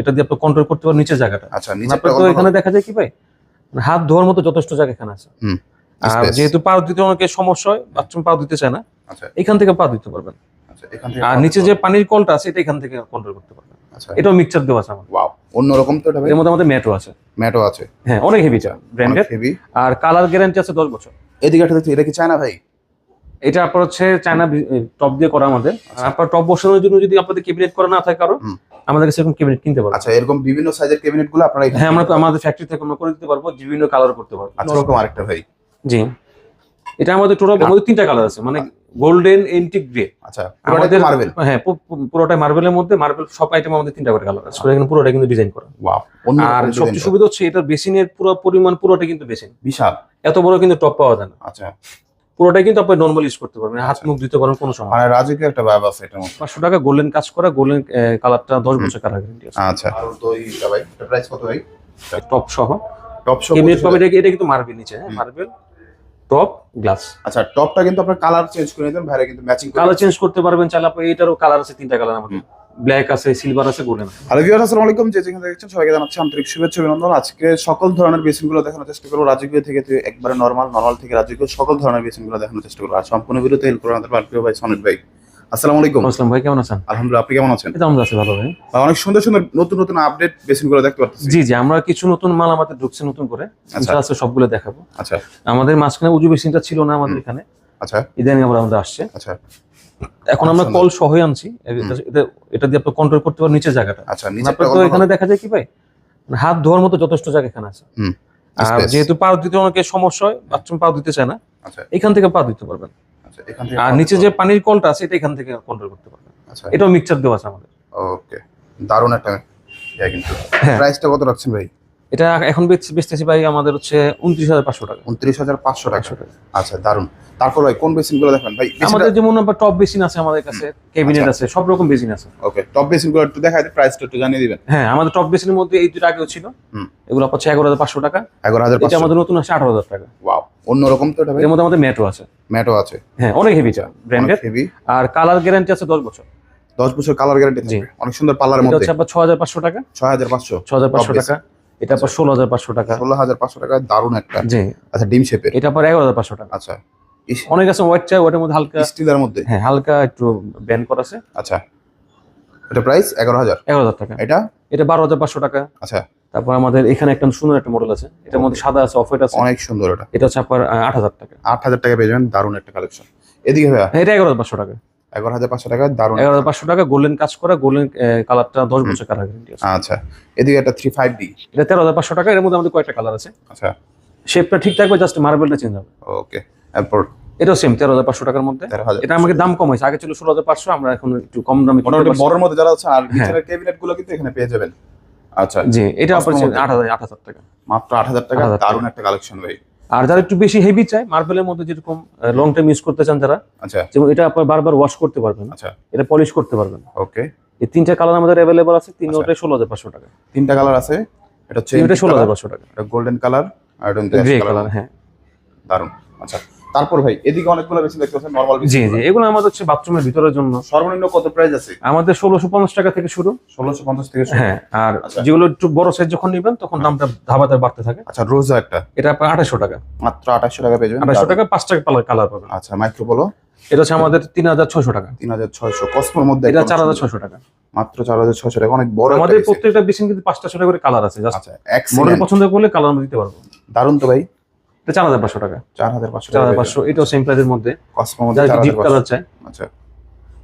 এটা দিয়ে আপনি কন্ট্রোল করতে পারেন নিচের জায়গাটা। আচ্ছা মানে নিচে আপনার তো এখানে দেখা যায় কি ভাই? মানে হাত ধোয়ার মতো যথেষ্ট জায়গা এখানে আছে। আর যেহেতু পা দিতে অনেকের সমস্যা হয় বাথরুম পা দিতে চায় না। আচ্ছা। এখান থেকে পা দিতে পারবেন। আচ্ছা এখান থেকে আর নিচে যে পানির কলটা আছে এটা এখান থেকে কন্ট্রোল করতে পারবেন। আচ্ছা। এটাও মিক্সচার দেওয়া আছে ওয়াও অন্যরকম তো এটা ভাই? এর মধ্যে আমাদের ম্যাটও আছে। ম্যাটও আছে। হ্যাঁ অনেক হেভি চা ব্র্যান্ডেড হেভি আর কালার গ্যারান্টি আছে দশ বছর। এদিকে এটা কি চায়না ভাই? এটা আপনার হচ্ছে চায়না টপ দিয়ে করা আমাদের। আপনার টপ বসানোর জন্য যদি আপনাদের ক্যাবিনেট করা না থাকে কারও হুম। আমাদের কাছে এরকম ক্যাবিনেট কিনতে পারবেন। আচ্ছা এরকম বিভিন্ন সাইজের ক্যাবিনেটগুলো আপনারা হ্যাঁ আমরা তো আমাদের ফ্যাক্টরি থেকে আমরা করে দিতে পারব বিভিন্ন কালার করতে পারব। আচ্ছা এরকম আরেকটা ভাই। জি। এটা আমাদের টোটাল আমাদের তিনটা কালার আছে মানে গোল্ডেন এন্টিক গ্রে আচ্ছা আমাদের মার্বেল হ্যাঁ পু- পু- পুরোটাই মার্বেলের মধ্যে মার্বেল সব আইটেম আমাদের তিনটা করে কালার আছে। এখানে পুরোটা কিন্তু ডিজাইন করা। ওয়াও আর সবচেয়ে সুবিধা হচ্ছে এটার বেসিনের পুরো পরিমাণ পুরোটা কিন্তু বেসিন বিশাল। এত বড় কিন্তু টপ পাওয়া যায় না। আচ্ছা। পুরোটাই কিন্তু আপনি নর্মাল ইউজ করতে পারবেন হাত মুখ দিতে পারেন কোনো সময় মানে রাজুকে একটা ভাব আছে মধ্যে। পাঁচশো টাকা গোল্ডেন কাজ করা গোল্ডেন কালারটা দশ বছর কালার গ্যারান্টি আছে। আচ্ছা। আর এইটা ভাই এটা প্রাইস কত ভাই? টপ সহ। টপ শপ ক্যাবিনেট পাবে এটা এটা কিন্তু মার্বেল নিচে হ্যাঁ মার্বেল টপ গ্লাস আচ্ছা টপটা কিন্তু আপনার কালার চেঞ্জ করে দেন ভাইরা কিন্তু ম্যাচিং কালার চেঞ্জ করতে পারবেন চাইলে আপনি এটারও কালার আছে তিনটা কালার আমাদের। ব্ল্যাক আছে সিলভার আছে গোল্ডেন ভিউয়ার্স আসসালামু আলাইকুম। যে যেখানে দেখছেন সবাইকে জানাচ্ছি আন্তরিক শুভেচ্ছা অভিনন্দন। আজকে সকল ধরনের বেসিনগুলো দেখানোর চেষ্টা করব। রাজকীয় থেকে একবারে নর্মাল নর্মাল থেকে রাজকীয় সকল ধরনের বেসিনগুলো দেখানোর চেষ্টা করব। আর সম্পূর্ণ ভিডিওতে হেল্প করব আমাদের ভাই সনিত ভাই। আসসালামু আলাইকুম। আসসালাম ভাই কেমন আছেন? আলহামদুলিল্লাহ আপনি কেমন আছেন? আছে ভালো ভাই। অনেক সুন্দর সুন্দর নতুন নতুন আপডেট বেসিনগুলো দেখতে পাচ্ছি জি জি আমরা কিছু নতুন মাল আমাদের ঢুকছে নতুন করে। আজকে সবগুলো দেখাবো। আচ্ছা। আমাদের মাঝখানে উজু বেসিনটা ছিল না আমাদের এখানে। আচ্ছা। ইদানিং আমরা আমাদের আসছে। আচ্ছা। এখন আমরা আচ্ছা, কল সহ আনছি। এটা- দিয়ে আপনি কন্ট্রোল করতে পারেন নিচের জায়গাটা। আচ্ছা তো এখানে দেখা যায় কি ভাই? মানে হাত ধোয়ার মতো যথেষ্ট জায়গা এখানে আছে। আর যেহেতু পা দিতে অনেকের সমস্যা হয় বাথরুম পা দিতে চায় না। আচ্ছা। এখান থেকে পা দিতে পারবেন। আচ্ছা আর নিচে যে পানির কলটা আছে এটা এখান থেকে কন্ট্রোল করতে পারবেন। আচ্ছা। এটাও মিক্সচার দেওয়া আছে আমাদের। ওকে দারুণ একটা ইয়া কিন্তু হ্যাঁ। প্রাইসটা কত রাখছেন ভাই? এটা এখন বেচতেছি ভাই আমাদের হচ্ছে উনত্রিশ হাজার পাঁচশো টাকা। উনত্রিশ হাজার পাঁচশো টাকা? আচ্ছা দারুণ তারপর ভাই কোন বেসিনগুলো দেখবেন ভাই আমাদের যেমন আবার টপ বেসিন আছে আমাদের কাছে ক্যাবিনেট আচ্ছা। আছে সব রকম বেসিন আছে। ওকে টপ বেসিনগুলো একটু দেখাই প্রাইসটা একটু জানিয়ে দিবেন। হ্যাঁ আমাদের টপ বেসিনের মধ্যে এই দুটো আগেও ছিল। হুম। এগুলো পাচ্ছে এগারো হাজার পাঁচশো টাকা। এগারো হাজার এটা আমাদের নতুন আছে আঠারো হাজার টাকা। ওয়াও অন্যরকম তো এটা এর মধ্যে আমাদের ম্যাটও আছে। ম্যাটও আছে। হ্যাঁ অনেক হেভিটা ব্র্যান্ডেড হেভি আর কালার গ্যারান্টি আছে দশ বছর। দশ বছর কালার গ্যারান্টি। থাকবে। অনেক সুন্দর পার্লারের এটা মধ্যে। হচ্ছে আপনার ছ হাজার পাঁচশো টাকা। ছয় হাজার পাঁচশো। ছ হাজার পাঁচশো টাকা। এটা আপনার ষোলো হাজার পাঁচশো টাকা। ষোলো হাজার পাঁচশো টাকা দারুণ একটা। জি। আচ্ছা ডিম শেপের। এটা আপনার এগারো হাজার পাঁচশো টাকা। আচ্ছা। অনেক আছে হোয়াইট চাই ওটার মধ্যে হালকা স্টিলের মধ্যে? হ্যাঁ হালকা একটু ব্যান করা আছে। আচ্ছা। এটা প্রাইস এগারো হাজার। এগারো হাজার টাকা। এটা? এটা বারো হাজার পাঁচশো টাকা। আচ্ছা। তারপর আমাদের এখানে একটা সুন্দর একটা মডেল আছে। এটার মধ্যে সাদা আছে অফ আছে। অনেক সুন্দর এটা। এটা হচ্ছে আপনার আট হাজার টাকা। আট হাজার টাকা পেয়ে যাবেন দারুণ একটা কালেকশন এদিকে ভাইয়া। এটা এগারো হাজার পাঁচশো টাকা। এগারো হাজার পাঁচশো টাকা দারুণ এগারো হাজার পাঁচশো টাকা গোল্ডেন কাজ করা গোল্ডেন কালারটা দশ বছর কালার গ্যারান্টি আছে। আচ্ছা। এদিকে একটা থ্রি ফাইভ ডি এটা তেরো হাজার পাঁচশো টাকা এর মধ্যে আমাদের কয়েকটা কালার আছে। আচ্ছা। শেপটা ঠিক থাকবে জাস্ট মার্বেলটা চেঞ্জ হবে। ওকে এরপর? এটাও সেম তেরো হাজার পাঁচশো টাকার মধ্যে। এটা আমাকে দাম কম হয়েছে। আগে ছিল ষোলো হাজার পাঁচশো আমরা এখন একটু কম দামে। বড়ের মধ্যে যারা আছে আর হ্যাঁ। ক্যাবিনেটগুলো কিন্তু এখানে পেয়ে যাবেন। আচ্ছা। জি এটা আপনার আট হাজার আট হাজার টাকা। মাত্র আট হাজার টাকা 8,000 টাকা। দারুণ একটা কালেকশন ভাই। আর যারা একটু বেশি হেভি চায় মার্বেলের মধ্যে যেরকম লং টাইম ইউজ করতে চান যারা আচ্ছা। যেমন এটা আপনার বারবার ওয়াশ করতে পারবেন আচ্ছা। এটা পলিশ করতে পারবেন ওকে এই তিনটা কালার আমাদের অ্যাভেলেবল আছে তিন ওটা ওটাই ষোলো হাজার পাঁচশো টাকা। তিনটা কালার আছে এটা হচ্ছে ষোলো হাজার পাঁচশো টাকা। এটা গোল্ডেন কালার আর এটা গ্রে কালার কালার হ্যাঁ। দারুণ আচ্ছা। তারপর ভাই এদিকে অনেকগুলো বেশি দেখতে পাচ্ছেন নরমাল জি জি এগুলো আমাদের হচ্ছে বাথরুমের ভিতরের জন্য। সর্বনিম্ন কত প্রাইস আছে? আমাদের ষোলোশো পঞ্চাশ টাকা থেকে শুরু। ষোলোশো পঞ্চাশ থেকে শুরু। হ্যাঁ আর আচ্ছা। যেগুলো একটু বড় সাইজ যখন নেবেন তখন দামটা ধাবাতে বাড়তে থাকে। আচ্ছা রোজা একটা? এটা আপনার আঠাশশো টাকা। মাত্র আঠাশশো টাকা পেয়ে যাবেন। আঠাশশো দারুণ। টাকা পাঁচ টাকা কালার পাবেন। আচ্ছা মাইক্রো বলো। এটা হচ্ছে আমাদের তিন হাজার ছয়শো টাকা। তিন হাজার ছয়শো কসমোর মধ্যে এটা একদম চার হাজার সুন্দর। ছয়শো টাকা। মাত্র চার হাজার ছয়শো টাকা অনেক বড় আমাদের প্রত্যেকটা বেসিন কিন্তু পাঁচটা ছটা করে কালার আছে জাস্ট আচ্ছা মডেল। পছন্দ করলে কালার আমরা দিতে পারব। দারুণ তো ভাই। চার হাজার পাঁচশো টাকা। চার হাজার পাঁচশো চার হাজার পাঁচশো এটাও সেম প্রাইসের মধ্যে। কসমোর মধ্যে যারা ডিপ কালার। চায়। আচ্ছা।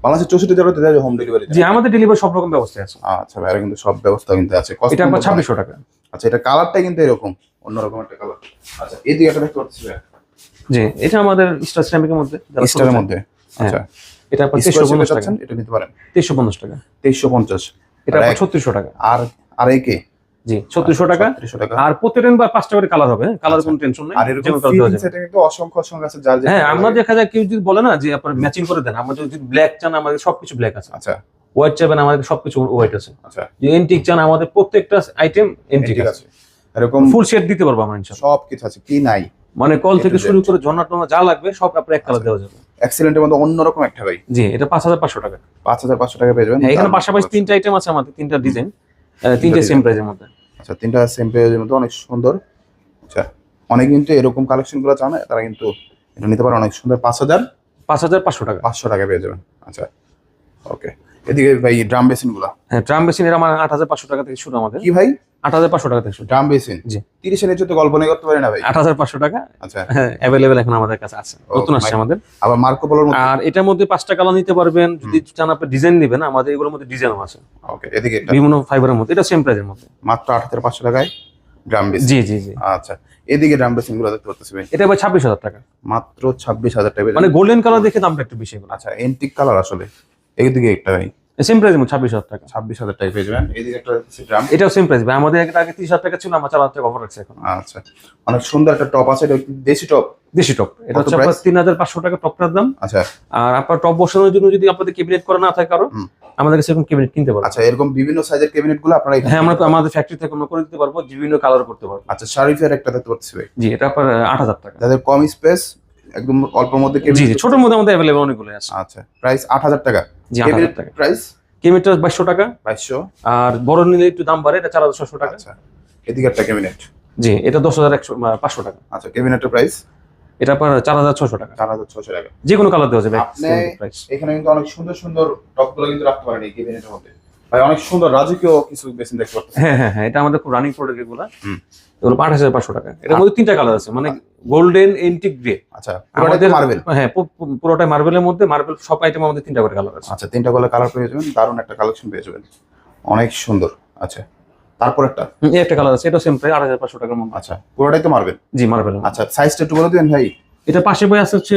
বাংলাদেশের চৌষট্টি জেলাতে দেওয়া হোম ডেলিভারি জি আমাদের ডেলিভারি সব রকম ব্যবস্থা আছে। আচ্ছা ভাইরা কিন্তু সব ব্যবস্থা কিন্তু আছে। এটা আপনার ছাব্বিশশো টাকা। আচ্ছা এটা কালারটা কিন্তু এরকম অন্যরকম একটা কালার। আচ্ছা এদিকে একটা দেখতে পাচ্ছি। জি এটা আমাদের স্টার সিরামিকের মধ্যে স্টারের মধ্যে হ্যাঁ। আচ্ছা। এটা আপনার তেইশশো পঞ্চাশ টাকা। এটা নিতে পারেন। তেইশশো পঞ্চাশ টাকা। তেইশশো পঞ্চাশ। এটা ছত্রিশশো টাকা। আর আর একে? জি ছত্রিশশো টাকা। আর বা পাঁচটা করে কালার হবে কালার আচ্ছা। কোনো টেনশন নেই। আর এরকম যেমন দেওয়া যাবে। সেটা কিন্তু অসংখ্য অসংখ্য আছে যার হ্যাঁ আমরা দেখা যায় কেউ যদি বলে না যে আপনার ম্যাচিং করে দেন যদি ব্ল্যাক চান আমাদের সবকিছু ব্ল্যাক আছে। আচ্ছা। হোয়াইট চাবেন আমাদের সবকিছু হোয়াইট আছে। আচ্ছা। যে এন্টিক চান আমাদের প্রত্যেকটা আইটেম এন্টিক আছে। আছে। এরকম ফুল সেট দিতে পারব আমরা ইনশাআল্লাহ। সব আছে কি নাই? মানে কল থেকে শুরু করে ঝর্ণা টর্ণা যা লাগবে সব আপনার এক কালার আচ্ছা। দেওয়া যাবে। এক্সিলেন্টের মধ্যে অন্যরকম একটা ভাই। জি এটা পাঁচ হাজার পাঁচশো টাকা। পাঁচ হাজার পাঁচশো টাকা পেয়ে যাবেন। হ্যাঁ এখানে পাশাপাশি তিনটা আইটেম আছে আমাদের তিনটা ডিজাইন তিনটে সেম প্রাইসের মধ্যে। আচ্ছা তিনটা সেম পেজের মধ্যে অনেক সুন্দর। আচ্ছা অনেক কিন্তু এরকম কালেকশনগুলো চান তারা কিন্তু এটা নিতে পারে অনেক সুন্দর পাঁচ হাজার পাঁচ হাজার পাঁচশো টাকা। পাঁচশো টাকা পেয়ে যাবেন। আচ্ছা ওকে এদিকে ভাই ড্রাম বেসিনগুলা। হ্যাঁ ড্রাম মেশিন এর আমার আট হাজার পাঁচশো টাকা থেকে শুরু আমাদের। কি ভাই? আট হাজার পাঁচশো টাকা থেকে শুরু। Drum basin ji. তিরিশের নিচে তো কল্পনা করতে পারি না ভাই? আট হাজার পাঁচশো টাকা। আচ্ছা। হ্যাঁ অ্যাভেলেবেল এখন আমাদের কাছে আছে। নতুন আসছে আমাদের। আবার মার্কো পোলোর মধ্যে? আর এটার মধ্যে পাঁচটা কালার নিতে পারবেন। যদি চান আপনি ডিজাইন নেবেন আমাদের এগুলোর মধ্যে ডিজাইনও আছে। ওকে এদিকে এটা? বিভিন্ন ফাইবারের মধ্যে। এটা সেম প্রাইসের মধ্যে। মাত্র আট হাজার পাঁচশো টাকায় ড্রাম বেসিন জি জি জি। আচ্ছা এদিকে ড্রাম বেসিনগুলো দেখতে পাচ্ছি এটা ভাই ছাব্বিশ হাজার টাকা। মাত্র ছাব্বিশ হাজার টাকা। মানে। গোল্ডেন কালার দেখে দামটা একটু বেশি আচ্ছা এন্টিক কালার আসলে। এদিকে একটা ভাই। সেম প্রাইস ছাব্বিশ হাজার টাকা। ছাব্বিশ হাজার টাকা পেয়ে যাবেন। এদিকে একটা ড্রাম এটাও সেম প্রাইস ভাই। আমাদের আগে তিরিশ হাজার টাকা ছিল আমার চার হাজার টাকা অফার রাখছে এখন। আচ্ছা। অনেক সুন্দর একটা টপ আছে এটা দেশি টপ দেশি টপ এটা হচ্ছে আপনার? তিন হাজার পাঁচশো টাকা টপটার দাম। আচ্ছা। আর আপনার টপ বসানোর জন্য যদি আপনাদের ক্যাবিনেট করা না থাকে কারও আমাদের কাছে এরকম ক্যাবিনেট কিনতে পারব আচ্ছা এরকম বিভিন্ন সাইজের ক্যাবিনেটগুলো আপনারা এখানে হ্যাঁ আমরা আমাদের ফ্যাক্টরি থেকে আমরা করে দিতে পারব বিভিন্ন কালার করতে পারব। আচ্ছা শারিফের একটা দেখতে পাচ্ছি ভাই। জি এটা আপনার আট হাজার টাকা। যাদের কম স্পেস একদম অল্প মধ্যে জি জি ছোটোর মধ্যে আমাদের অ্যাভেলেবল অনেকগুলো আছে। আচ্ছা প্রাইস আট হাজার টাকা। জি আট হাজার টাকা। প্রাইস ক্যাবিনেটটা বাইশশো টাকা। বাইশশো। আর বড় নিলে একটু দাম বাড়ে এটা চার হাজার ছশো টাকা। আচ্ছা এদিকে একটা ক্যাবিনেট জি এটা দশ হাজার একশো পাঁচশো টাকা। আচ্ছা ক্যাবিনেটের প্রাইস এটা হাজার ছশো টাকা। চার হাজার ছশো টাকা। যে কোনো কালার দেওয়া যাবে আপনি এখানে কিন্তু অনেক সুন্দর সুন্দর টপগুলো কিন্তু রাখতে পারেন এই ক্যাবিনেটের মধ্যে। ভাই অনেক সুন্দর রাজকীয় কিছু বেসিন দেখতে পাচ্ছি। হ্যাঁ হ্যাঁ হ্যাঁ এটা আমাদের খুব রানিং প্রোডাক্ট এগুলো। হুম। এগুলো আঠাশ হাজার পাঁচশো টাকা। এটার মধ্যে তিনটা কালার আছে মানে গোল্ডেন এন্টিক গ্রে আচ্ছা আমাদের মার্বেল হ্যাঁ পুরোটাই মার্বেলের মধ্যে মার্বেল সব আইটেম আমাদের তিনটা করে কালার আছে। আচ্ছা তিনটা গলা কালার পেয়ে যাবেন দারুণ একটা কালেকশন পেয়ে যাবেন। অনেক সুন্দর আচ্ছা। তারপর একটা? এই একটা কালার আছে এটা সেম প্রাইস আট হাজার পাঁচশো টাকার মধ্যে। আচ্ছা পুরোটাই তো মার্বেল জি মার্বেল আচ্ছা সাইজটা একটু বলে দিবেন ভাই। এটা পাশে বই আছে হচ্ছে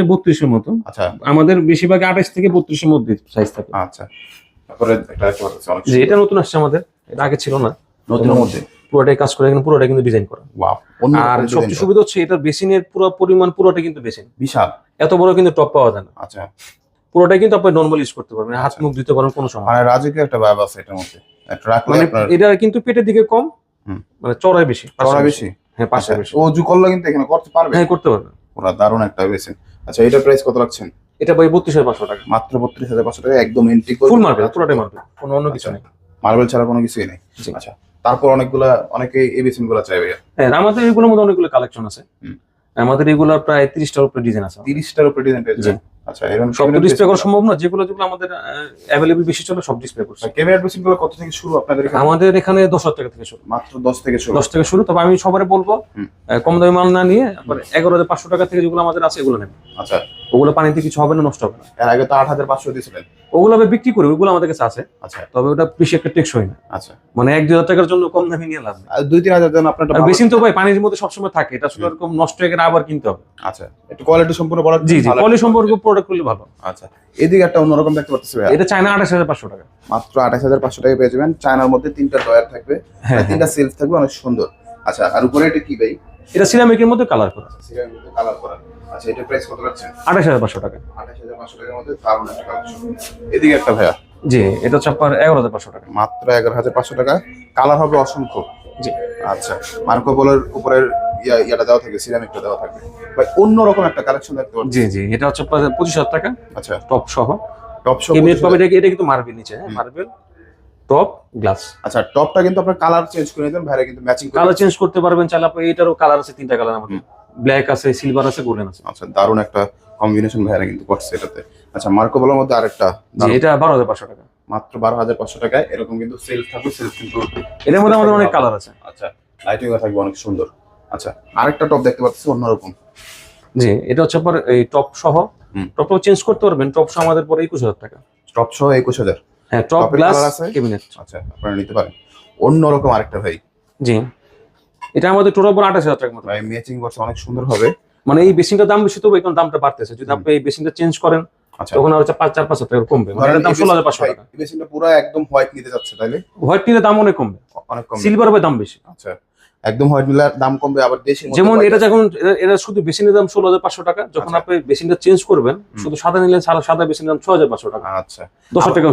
মতো। আচ্ছা। আমাদের বেশিরভাগ থেকে মধ্যে সাইজ থাকে। আচ্ছা তারপরে একটা দেখতে জি এটা নতুন আসছে আমাদের এটা আগে ছিল না। নতুনের মধ্যে? পুরোটাই কাজ করে এখানে পুরোটাই কিন্তু ডিজাইন করা। আর সবচেয়ে সুবিধা হচ্ছে এটার বেসিনের পুরো পরিমাণ পুরোটা কিন্তু বেসিন। বিশাল। এত বড় কিন্তু টপ পাওয়া যায় না। আচ্ছা। পুরোটাই কিন্তু আপনি নর্মাল ইউজ করতে পারবেন হাত মুখ দিতে পারেন কোনো সময় মানে রাজকীয় একটা ভাব আছে এটার মধ্যে। মানে এটা কিন্তু পেটের দিকে কম। মানে চড়াই বেশি চড়া পাশে বেশি। হ্যাঁ পাশে আচ্ছা, বেশি। ও জু করলে কিন্তু এখানে করতে পারবে? হ্যাঁ করতে পারবেন পুরো দারুণ একটা বেসিন। আচ্ছা এটার প্রাইস কত রাখছেন? এটা ভাই বত্রিশ হাজার পাঁচশো টাকা। মাত্র বত্রিশ হাজার পাঁচশো টাকা একদম এন্ট্রি ফুল মার্বেল পুরোটাই মার্বেল কোনো অন্য কিছু আচ্ছা। নেই। মার্বেল ছাড়া কোনো কিছুই নেই। আচ্ছা। তারপর অনেকগুলা অনেকে এই বেসিনগুলা চাইবে হ্যাঁ আমাদের এগুলোর মধ্যে অনেকগুলো কালেকশন আছে। আমাদের এগুলো প্রায় তিরিশটার উপরে ডিজাইন আছে তিরিশটার উপরে ডিজাইন পেয়ে জি। যাবেন আচ্ছা এরকম সব ডিসপ্লে করা সম্ভব না যেগুলো যেগুলো আমাদের অ্যাভেলেবল বেশি চলে সব ডিসপ্লে করছে। ক্যামেরার বেসিনগুলো কত থেকে শুরু আপনাদের এখানে? আমাদের এখানে দশ হাজার টাকা থেকে শুরু। মাত্র দশ থেকে শুরু। দশ থেকে শুরু তবে আমি সবারে বলব কম দামি মাল না নিয়ে তারপরে এগারো হাজার পাঁচশো টাকা থেকে যেগুলো আমাদের আছে এগুলো নেবে আচ্ছা ওগুলো পানিতে কিছু হবে না নষ্ট হবে না। এর আগে তো আট হাজার পাঁচশো দিয়েছিলেন। ওগুলো আমি বিক্রি করি ওগুলো আমাদের কাছে আছে। আচ্ছা। তবে ওটা বেশি একটা টেকসই না। আচ্ছা। মানে এক দুই হাজার টাকার জন্য কম দামি নিয়ে লাভ আর দুই তিন হাজার জন আপনার বেশি তো ভাই পানির মধ্যে সবসময় থাকে। এটা আসলে এরকম নষ্ট হয়ে গেলে আবার কিনতে হবে। আচ্ছা। একটু কোয়ালিটি সম্পূর্ণ বলার জি জি। পলি সম্পর্ক প্রোডাক্ট করলে ভালো। আচ্ছা। এদিকে একটা অন্যরকম দেখতে পাচ্ছি। এটা চায়না আঠাশ হাজার পাঁচশো টাকা। মাত্র আঠাশ হাজার পাঁচশো টাকা পেয়ে যাবেন। চায়নার মধ্যে তিনটা ডয়ার থাকবে। হ্যাঁ তিনটা সেলফ থাকবে অনেক সুন্দর। আচ্ছা আর উপরে এটা কি ভাই? এটা সিরামিকের মধ্যে কালার করা। কালার করা। আচ্ছা এটা প্রাইস কত পাঁচশো টাকা। আঠাশ হাজার পাঁচশো টাকার মধ্যে দারুণ একটা কালেকশন এদিকে একটা ভাইয়া। জি এটা হচ্ছে আপনার পাঁচশো টাকা। মাত্র এগারো হাজার পাঁচশো টাকা। কালার হবে অসংখ্য। জি। আচ্ছা মার্কো পোলোর উপরের ইয়া ইয়াটা দেওয়া থাকবে সিরামিকটা দেওয়া থাকবে। ভাই অন্যরকম একটা কালেকশন দেখতে পাচ্ছি। জি জি এটা হচ্ছে আপনার পঁচিশ হাজার টাকা। আচ্ছা। টপ সহ। টপ পাবে এটা এটা কিন্তু মার্বেল নিচে হ্যাঁ মার্বেল টপ গ্লাস আচ্ছা টপটা কিন্তু আপনার কালার চেঞ্জ করে দেন ভাইরা কিন্তু ম্যাচিং কালার চেঞ্জ করতে পারবেন চাইলে আপনি এটারও কালার আছে তিনটা কালার আমাদের। ব্ল্যাক আছে সিলভার আছে গোল্ডেন আছে। আচ্ছা দারুণ একটা কম্বিনেশন ভাইরা কিন্তু করছে এটাতে। আচ্ছা মার্কো বলার মধ্যে আরেকটা এটা বারো হাজার পাঁচশো টাকা। মাত্র বারো হাজার পাঁচশো টাকায় এরকম কিন্তু সেলফ থাকবে সেলফ কিন্তু এটার মধ্যে আমাদের অনেক কালার আছে। আচ্ছা লাইটিং থাকবে অনেক সুন্দর। আচ্ছা আরেকটা টপ দেখতে পাচ্ছি অন্যরকম। জি এটা হচ্ছে আপনার এই টপ সহ। টপটাও চেঞ্জ করতে পারবেন টপ সহ আমাদের পরে একুশ হাজার টাকা। টপ সহ একুশ হাজার। হ্যাঁ টপ গ্লাস ক্যাবিনেট আচ্ছা আপনারা নিতে পারেন। অন্যরকম আরেকটা ভাই। জি। এটা আমাদের টোটাল পর আঠাশ হাজার টাকার মতো। ভাই ম্যাচিং করছে অনেক সুন্দর হবে। মানে এই বেসিনটার দাম বেশি তো এখন দামটা বাড়তেছে। যদি আপনি এই বেসিনটা চেঞ্জ করেন আচ্ছা। তখন আর হচ্ছে পাঁচ চার পাঁচ হাজার টাকা কমবে। মানে এটার দাম ষোলো হাজার পাঁচশো টাকা। মেশিনটা পুরো একদম হোয়াইট নিতে যাচ্ছে তাইলে? হোয়াইট নিলে দাম অনেক কমবে। অনেক কম সিলভার হবে দাম বেশি। আচ্ছা। একদম হোয়াইট নিলে দাম কমবে আবার দেশি যেমন এটা যখন এরা শুধু বেসিনের দাম ষোলো হাজার পাঁচশো টাকা যখন আচ্ছা। আপনি বেসিনটা চেঞ্জ করবেন শুধু সাদা নিলে সাদা সাদা বেসিনের দাম ছ হাজার পাঁচশো টাকা। আচ্ছা। দশ টাকা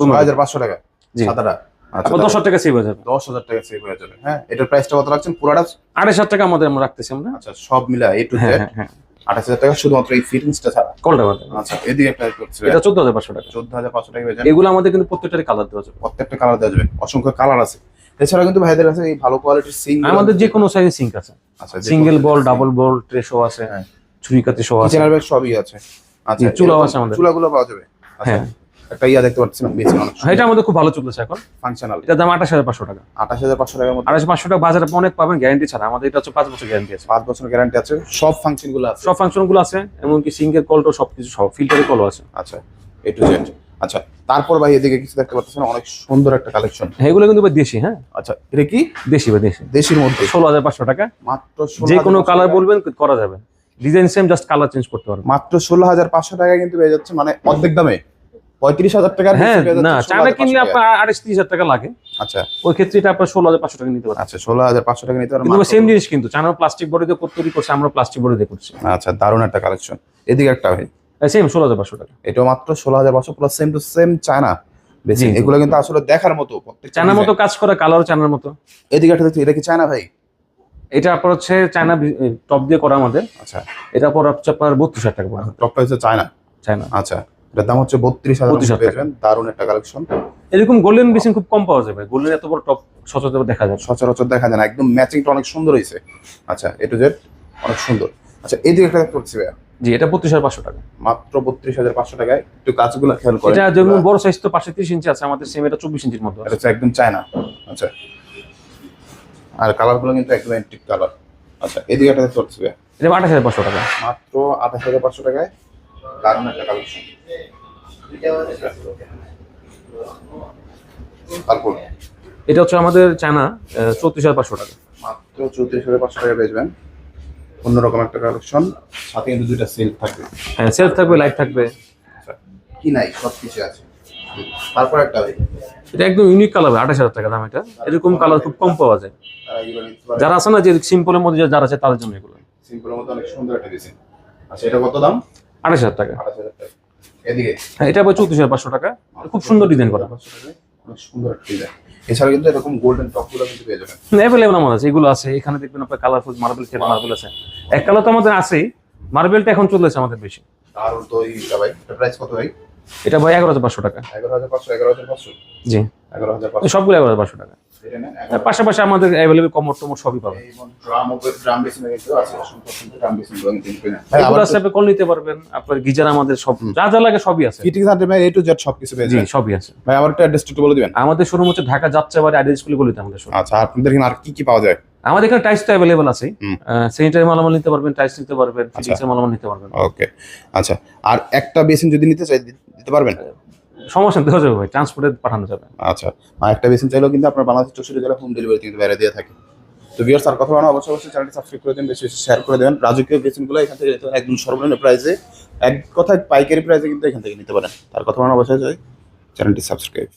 ছয় হাজার পাঁচশো টাকা জি। সাদাটা। আচ্ছা দশ হাজার টাকা সেভ হয়ে যাবে। দশ হাজার টাকা সেভ হয়ে যাবে হ্যাঁ? এটার প্রাইসটা কত রাখছেন? পুরোটা আড়াইশ হাজার টাকা আমাদের আমরা রাখতেছি আমরা। আচ্ছা সব মিলা এ টু হ্যাঁ জেড হ্যাঁ হ্যাঁ। আঠাশ হাজার টাকা শুধুমাত্র এই ফিটিংসটা ছাড়া। কলটা বাদ আচ্ছা এদিকে একটা করছে এটা চোদ্দ হাজার পাঁচশো টাকা। চোদ্দ হাজার পাঁচশো টাকা এগুলো আমাদের কিন্তু প্রত্যেকটারই কালার দেওয়া যাবে। প্রত্যেকটা কালার দেওয়া যাবে। অসংখ্য কালার আছে। এছাড়া কিন্তু ভাইদের কাছে এই ভালো কোয়ালিটির সিং আমাদের যে কোনো সাইজের সিঙ্ক আছে। আচ্ছা single bowl double bowl tray show আছে হ্যাঁ। ছুরিকাতি শো আছে। ব্যাগ সবই আছে। আচ্ছা চুলাও আছে আমাদের। চুলাগুলো পাওয়া যাবে? আচ্ছা হ্যাঁ। একটা ইয়া দেখতে পাচ্ছেন বেশি অনেক হ্যাঁ, এটা আমাদের খুব ভালো চলতেছে এখন। ফাংশনাল এটার দাম আঠাশ হাজার পাঁচশো টাকা। আঠাশ হাজার পাঁচশো টাকার মধ্যে। আঠাশ পাঁচশো টাকা বাজারে অনেক পাবেন গ্যারান্টি ছাড়া। আমাদের এটা হচ্ছে পাঁচ বছর গ্যারান্টি আছে। পাঁচ বছর গ্যারান্টি আছে। সব ফাংশনগুলো আছে। সব ফাংশনগুলো আছে এমনকি সিঙ্গেল কলটো সবকিছু সব ফিল্টারের কলও আছে। আচ্ছা এ টু জেড আচ্ছা তারপর ভাই এদিকে কিছু দেখতে পাচ্ছেন অনেক সুন্দর একটা কালেকশন হ্যাঁ, এগুলো কিন্তু দেশি হ্যাঁ? আচ্ছা এটা কি? দেশি বা দেশি। দেশির মধ্যে। ষোলো হাজার পাঁচশো টাকা। মাত্র যে কোনো কালার বলবেন করা যাবে। Design same just colour change করতে পারবেন। মাত্র ষোলো হাজার পাঁচশো টাকায় কিন্তু পেয়ে যাচ্ছে মানে অর্ধেক দামে। পঁয়ত্রিশ হাজার টাকার হ্যাঁ না 16,500 চায়না কিনলে আপনার আড়াইশ তিরিশ হাজার টাকা লাগে। আচ্ছা। ওই ক্ষেত্রে এটা আপনার ষোলো হাজার পাঁচশো টাকা নিতে পারেন আচ্ছা ষোলো হাজার পাঁচশো টাকা নিতে পারেন কিন্তু মাত্র- সেম জিনিস কিন্তু চায়না প্লাস্টিক বডি দিয়ে তৈরি করছে আমরা প্লাস্টিক বডি দিয়ে করছি। আচ্ছা দারুণ একটা কালেকশন এদিকে একটা ভাই। সেম ষোলো হাজার পাঁচশো টাকা। এটা মাত্র ষোলো হাজার পাঁচশো plus same to same China. বেশি। এগুলো কিন্তু আসলে দেখার মতো চায়নার মতো কাজ করা কালারও চায়নার মতো। এদিকে একটা দেখছি এটা কি চায়না ভাই? এটা আপনার হচ্ছে চায়না টপ দিয়ে করা আমাদের। আচ্ছা। এটা পর হচ্ছে আপনার বত্রিশ হাজার টাকা টপটা হচ্ছে চায়না? চায়না। আচ্ছা এটার দাম হচ্ছে বত্রিশ হাজার 32,000 দারুণ একটা কালেকশন এরকম গোল্ডেন বেসিন খুব কম পাওয়া যাবে। গোল্ডেন এত বড় টপ সচরাচর দেখা যায় সচরাচর দেখা যায় না। একদম ম্যাচিংটা অনেক সুন্দর হয়েছে। আচ্ছা এ টু জেড অনেক সুন্দর। আচ্ছা এদিকে একটা দেখতে পাচ্ছি ভাইয়া। জি এটা বত্রিশ হাজার পাঁচশো টাকা। মাত্র বত্রিশ হাজার পাঁচশো টাকায় একটু কাজগুলো খেয়াল করেন। এটা যেমন বড় সাইজ তো পাশে তিরিশ ইঞ্চি আছে আমাদের সেম এটা চব্বিশ ইঞ্চির মধ্যে এটা একদম চায়না। আচ্ছা। আর কালারগুলো কিন্তু একদম অ্যান্টিক কালার আচ্ছা এদিকে একটা ভাইয়া। এটা আঠাশ হাজার পাঁচশো টাকা। মাত্র আঠাশ হাজার পাঁচশো টাকায় দারুণ একটা কালেকশন তারপর? এটা হচ্ছে আমাদের চায়না চৌত্রিশ হাজার পাঁচশো টাকা। মাত্র চৌত্রিশ হাজার পাঁচশো টাকা বেচবেন অন্যরকম একটা কালেকশন সাথে কিন্তু দুইটা সেল থাকবে। হ্যাঁ সেলফ থাকবে লাইট থাকবে। আচ্ছা কি নাই? সব কিছু আছে। তারপর একটা এটা একদম ইউনিক কালার আঠাশ হাজার টাকা দাম এটা। এরকম কালার খুব কম পাওয়া যায়। যারা আছে না যে সিম্পলের মধ্যে যারা আছে তাদের জন্য এগুলো। সিম্পলের মধ্যে অনেক সুন্দর একটা ডিজাইন আচ্ছা এটা কত দাম? আঠাশ হাজার টাকা। আঠাশ হাজার টাকা। এদিকে? হ্যাঁ এটা আবার চৌত্রিশ হাজার পাঁচশো টাকা। খুব সুন্দর ডিজাইন করা। সুন্দর একটা ডিজাইন এছাড়া কিন্তু এরকম গোল্ডেন টপগুলো কিন্তু পেয়ে যাবেন। অ্যাভেলেবল আমাদের আছে এগুলো আছে। এখানে দেখবেন আপনার কালারফুল মার্বেল সেট মার্বেল আছে। এক কালার তো আমাদের আছেই। মার্বেলটা এখন চলেছে আমাদের বেশি। আর তো এইটা ভাই। এটা প্রাইস কত ভাই? এটা ভাই এগারো হাজার পাঁচশো টাকা। এগারো হাজার পাঁচশো এগারো হাজার পাঁচশো? জি। এগারো হাজার সবগুলো এগারো হাজার পাঁচশো টাকা। পাশাপাশি আমাদের অ্যাভেলেবল কমর টমর সবই পাবেন। আপনি কল নিতে পারবেন আপনার গিজার আমাদের সব যা যা লাগে সবই আছে। ফিটিংস আনতে ভাই এ টু জেড সবকিছু পেয়ে সবই আছে। ভাই আমার একটা অ্যাড্রেস একটু বলে দিবেন। আমাদের শোরুম হচ্ছে ঢাকা যাত্রাবাড়ি আইডিয়াল স্কুল গলিতে আমাদের শোরুম আচ্ছা আপনাদের এখানে আর কি কি পাওয়া যায়? আমাদের এখানে টাইস তো অ্যাভেলেবল আছে। স্যানিটারি মালামাল নিতে পারবেন টাইস নিতে পারবেন ফিটিংসের মালামাল নিতে পারবেন। ওকে আচ্ছা। আর একটা বেসিন যদি নিতে চাই দিতে পারবেন? সমস্যা দেওয়া যাবে ভাই ট্রান্সপোর্টে পাঠানো যাবে। আচ্ছা আর একটা বেসিন চাইলেও কিন্তু আপনার বাংলাদেশ চৌষট্টি জেলা হোম ডেলিভারি কিন্তু বেড়ে দিয়ে থাকে। তো ভিউয়ার্স আর কথা বলা অবশ্যই অবশ্যই চ্যানেলটি সাবস্ক্রাইব করে দেন, বেশি বেশি শেয়ার করে দেবেন। রাজকীয় বেসিনগুলো এখান থেকে একদম সর্বনিম্ন প্রাইসে এক কথায় পাইকারি প্রাইসে কিন্তু এখান থেকে নিতে পারেন। তার কথা বলা অবশ্যই চ্যানেলটি সাবস্ক্রাইব